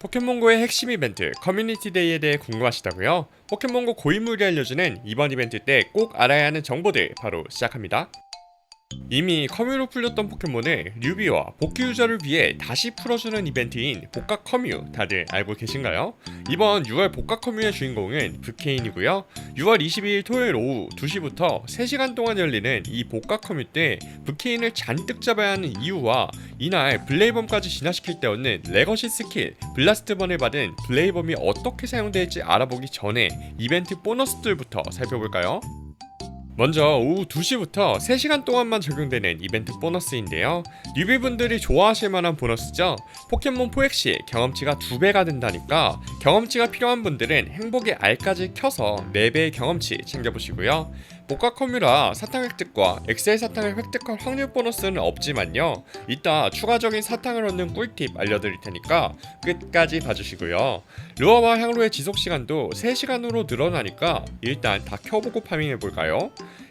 포켓몬고의 핵심 이벤트 커뮤니티 데이에 대해 궁금하시다고요? 포켓몬고 고인물이 알려주는 이번 이벤트 때 꼭 알아야 하는 정보들 바로 시작합니다. 이미 커뮤로 풀렸던 포켓몬을 뉴비와 복귀 유저를 위해 다시 풀어주는 이벤트인 복각 커뮤 다들 알고 계신가요? 이번 6월 복각 커뮤의 주인공은 브케인이고요. 6월 22일 토요일 오후 2시부터 3시간 동안 열리는 이 복각 커뮤 때 브케인을 잔뜩 잡아야 하는 이유와 이날 블레이범까지 진화시킬 때 얻는 레거시 스킬 블라스트번을 받은 블레이범이 어떻게 사용될지 알아보기 전에 이벤트 보너스들부터 살펴볼까요? 먼저 오후 2시부터 3시간 동안만 적용되는 이벤트 보너스인데요. 뉴비분들이 좋아하실 만한 보너스죠. 포켓몬 포획 시 경험치가 2배가 된다니까 경험치가 필요한 분들은 행복의 알까지 켜서 4배의 경험치 챙겨보시고요. 커뮤라 사탕 획득과 엑셀 사탕을 획득할 확률 보너스는 없지만요. 이따 추가적인 사탕을 얻는 꿀팁 알려드릴 테니까 끝까지 봐주시고요. 루어와 향로의 지속 시간도 3시간으로 늘어나니까 일단 다 켜보고 파밍해볼까요?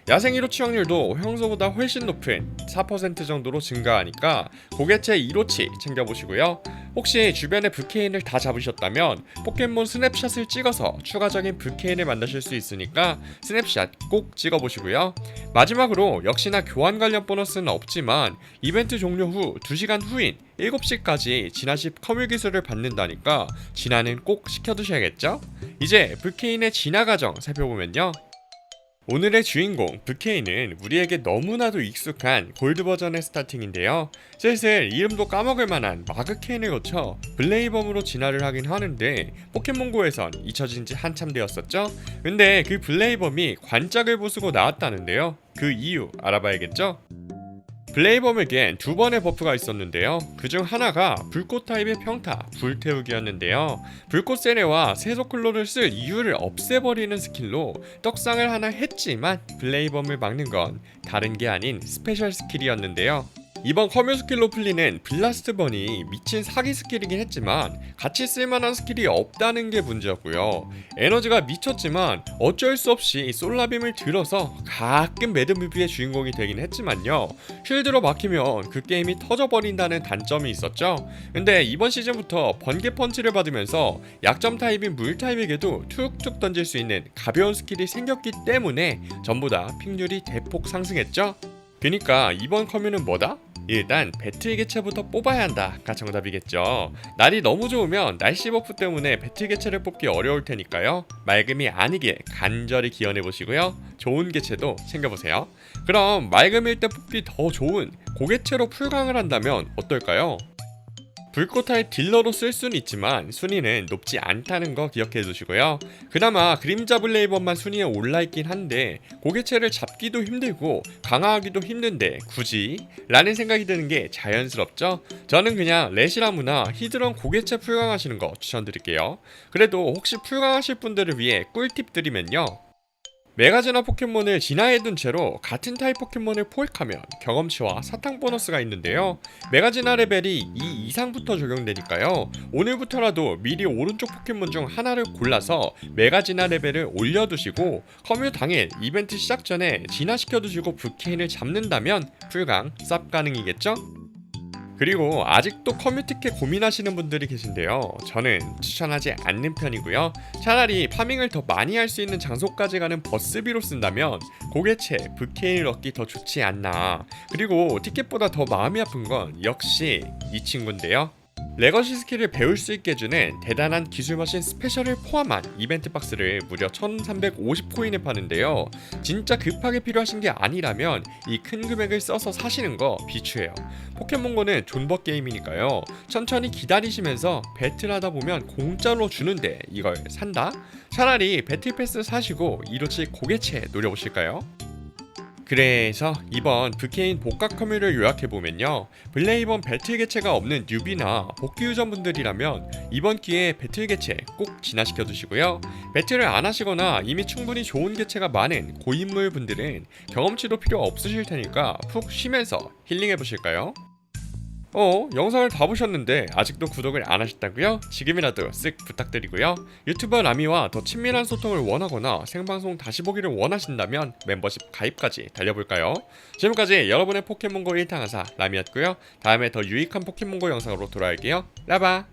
야생 1호치 확률도 평소보다 훨씬 높은 4% 정도로 증가하니까 고개체 1호치 챙겨보시고요. 혹시 주변에 브케인을 다 잡으셨다면 포켓몬 스냅샷을 찍어서 추가적인 브케인을 만드실 수 있으니까 스냅샷 꼭 찍어보시고요. 마지막으로 역시나 교환 관련 보너스는 없지만 이벤트 종료 후 2시간 후인 7시까지 진화 시 커뮤 기술을 받는다니까 진화는 꼭 시켜두셔야겠죠? 이제 브케인의 진화 과정 살펴보면요. 오늘의 주인공 브케인은 우리에게 너무나도 익숙한 골드 버전의 스타팅인데요. 슬슬 이름도 까먹을 만한 마그케인을 거쳐 블레이범으로 진화를 하긴 하는데 포켓몬고에선 잊혀진 지 한참 되었었죠. 근데 그 블레이범이 관짝을 부수고 나왔다는데요. 그 이유 알아봐야겠죠? 블레이범에겐 두 번의 버프가 있었는데요. 그중 하나가 불꽃 타입의 평타, 불태우기였는데요. 불꽃 세레와 세소클로를 쓸 이유를 없애버리는 스킬로 떡상을 하나 했지만 블레이범을 막는 건 다른 게 아닌 스페셜 스킬이었는데요. 이번 커뮤 스킬로 풀리는 블라스트 번이 미친 사기 스킬이긴 했지만 같이 쓸만한 스킬이 없다는 게 문제였고요. 에너지가 미쳤지만 어쩔 수 없이 솔라빔을 들어서 가끔 매드무비의 주인공이 되긴 했지만요. 쉴드로 막히면 그 게임이 터져버린다는 단점이 있었죠. 근데 이번 시즌부터 번개 펀치를 받으면서 약점 타입인 물 타입에게도 툭툭 던질 수 있는 가벼운 스킬이 생겼기 때문에 전부 다 픽률이 대폭 상승했죠. 그니까 이번 커뮤는 뭐다? 일단 배틀 개체부터 뽑아야 한다가 정답이겠죠. 날이 너무 좋으면 날씨 버프 때문에 배틀 개체를 뽑기 어려울 테니까요. 맑음이 아니길 간절히 기원해 보시고요. 좋은 개체도 챙겨보세요. 그럼 맑음일 때 뽑기 더 좋은 고개체로 풀강을 한다면 어떨까요? 불꽃타입 딜러로 쓸 수는 있지만 순위는 높지 않다는 거 기억해 두시고요. 그나마 그림자 블레이버만 순위에 올라 있긴 한데 고개체를 잡기도 힘들고 강화하기도 힘든데 굳이? 라는 생각이 드는 게 자연스럽죠? 저는 그냥 레시라무나 히드런 고개체 풀강하시는 거 추천드릴게요. 그래도 혹시 풀강하실 분들을 위해 꿀팁 드리면요. 메가진화 포켓몬을 진화해둔 채로 같은 타입 포켓몬을 포획하면 경험치와 사탕 보너스가 있는데요. 메가진화 레벨이 2 이상부터 적용되니까요. 오늘부터라도 미리 오른쪽 포켓몬 중 하나를 골라서 메가진화 레벨을 올려두시고 커뮤 당일 이벤트 시작 전에 진화시켜두시고 부케인을 잡는다면 풀강 쌉 가능이겠죠? 그리고 아직도 커뮤티켓 고민하시는 분들이 계신데요. 저는 추천하지 않는 편이고요. 차라리 파밍을 더 많이 할 수 있는 장소까지 가는 버스비로 쓴다면 고개체 부케인을 얻기 더 좋지 않나. 그리고 티켓보다 더 마음이 아픈 건 역시 이 친구인데요. 레거시 스킬을 배울 수 있게 해주는 대단한 기술 머신 스페셜을 포함한 이벤트 박스를 무려 1350코인에 파는데요. 진짜 급하게 필요하신 게 아니라면 이 큰 금액을 써서 사시는 거 비추해요. 포켓몬고는 존버 게임이니까요. 천천히 기다리시면서 배틀하다 보면 공짜로 주는데 이걸 산다? 차라리 배틀 패스 사시고 이로치 고개체 노려보실까요? 그래서 이번 브케인 복각 커뮤를 요약해보면요 블레이번 배틀 개체가 없는 뉴비나 복귀 유저분들이라면 이번 기회에 배틀 개체 꼭 진화시켜 두시고요 배틀을 안 하시거나 이미 충분히 좋은 개체가 많은 고인물 분들은 경험치도 필요 없으실 테니까 푹 쉬면서 힐링해 보실까요? 어, 영상을 다 보셨는데 아직도 구독을 안 하셨다고요? 지금이라도 쓱 부탁드리고요. 유튜버 라미와 더 친밀한 소통을 원하거나 생방송 다시 보기를 원하신다면 멤버십 가입까지 달려볼까요? 지금까지 여러분의 포켓몬고 1탄하사 라미였고요. 다음에 더 유익한 포켓몬고 영상으로 돌아올게요. 라바!